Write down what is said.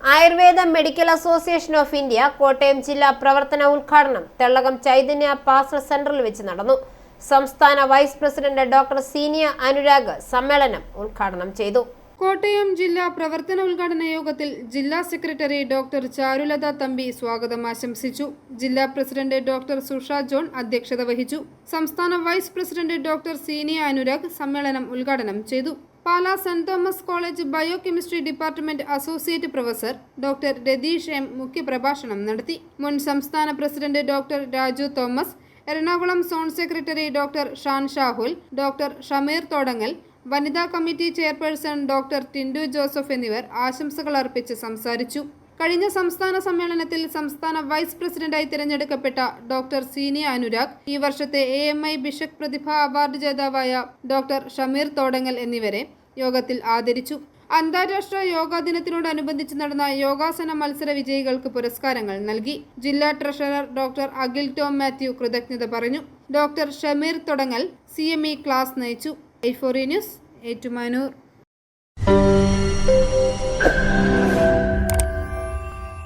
Ayurveda medical association of India Kottayam ജില്ലാ പ്രവർത്തന ഉദ്ഘാടനം തെള്ളകം ചൈതന്യ പാസ സെന്ററിൽ വെച്ച് നടന്നു. സംസ്ഥാന vice president doctor Siniya Anurag സമ്മേളനം ഉദ്ഘാടനം ചെയ്തു. കോട്ടയം ജില്ലാ പ്രവർത്തന ഉദ്ഘാടന യോഗത്തിൽ ജില്ലാ സെക്രട്ടറി ഡോക്ടർ ചാരുലത തമ്പി സ്വാഗതം ആശംസിച്ചു. ജില്ലാ പ്രസിഡന്റ് ഡോക്ടർ സുഷ ജോൺ അധ്യക്ഷത വഹിച്ചു. സംസ്ഥാന vice president doctor Siniya Anurag സമ്മേളനം ഉദ്ഘാടനം ചെയ്തു. Pala saint Thomas college biochemistry department associate professor doctor Ratheesh M മുഖ്യപ്രഭാഷണം നടത്തി. മുൻ സംസ്ഥാന president doctor Raju Thomas Ernakulam zone secretary doctor Shan Shahul doctor Shameer Thodangal വനിതാ committee chairperson doctor Tindu Joseph എന്നിവർ ആശംസകൾ അർപ്പിച്ച് സംസാരിച്ചു. കഴിഞ്ഞ സംസ്ഥാന സമ്മേളനത്തിൽ സംസ്ഥാന വൈസ് പ്രസിഡന്റായി തിരഞ്ഞെടുക്കപ്പെട്ട ഡോക്ടർ സീനിയ അനുരാഗ് ഈ വർഷത്തെ A M I Bhishak Prathibha award ജേതാവായ ഡോക്ടർ ഷമീർ തോടങ്ങൽ എന്നിവരെ യോഗത്തിൽ ആദരിച്ചു. അന്താരാഷ്ട്ര യോഗാ ദിനത്തിനോടനുബന്ധിച്ച് നടന്ന യോഗാസന മത്സര വിജയികൾക്ക് പുരസ്കാരങ്ങൾ നൽകി. ജില്ലാ treasurer doctor Akhil Tom Mathew കൃതജ്ഞത പറഞ്ഞു. Doctor Shameer Thudangal C class നയിച്ചു. ഐഫോറി ന്യൂസ് ഏറ്റുമാനൂർ.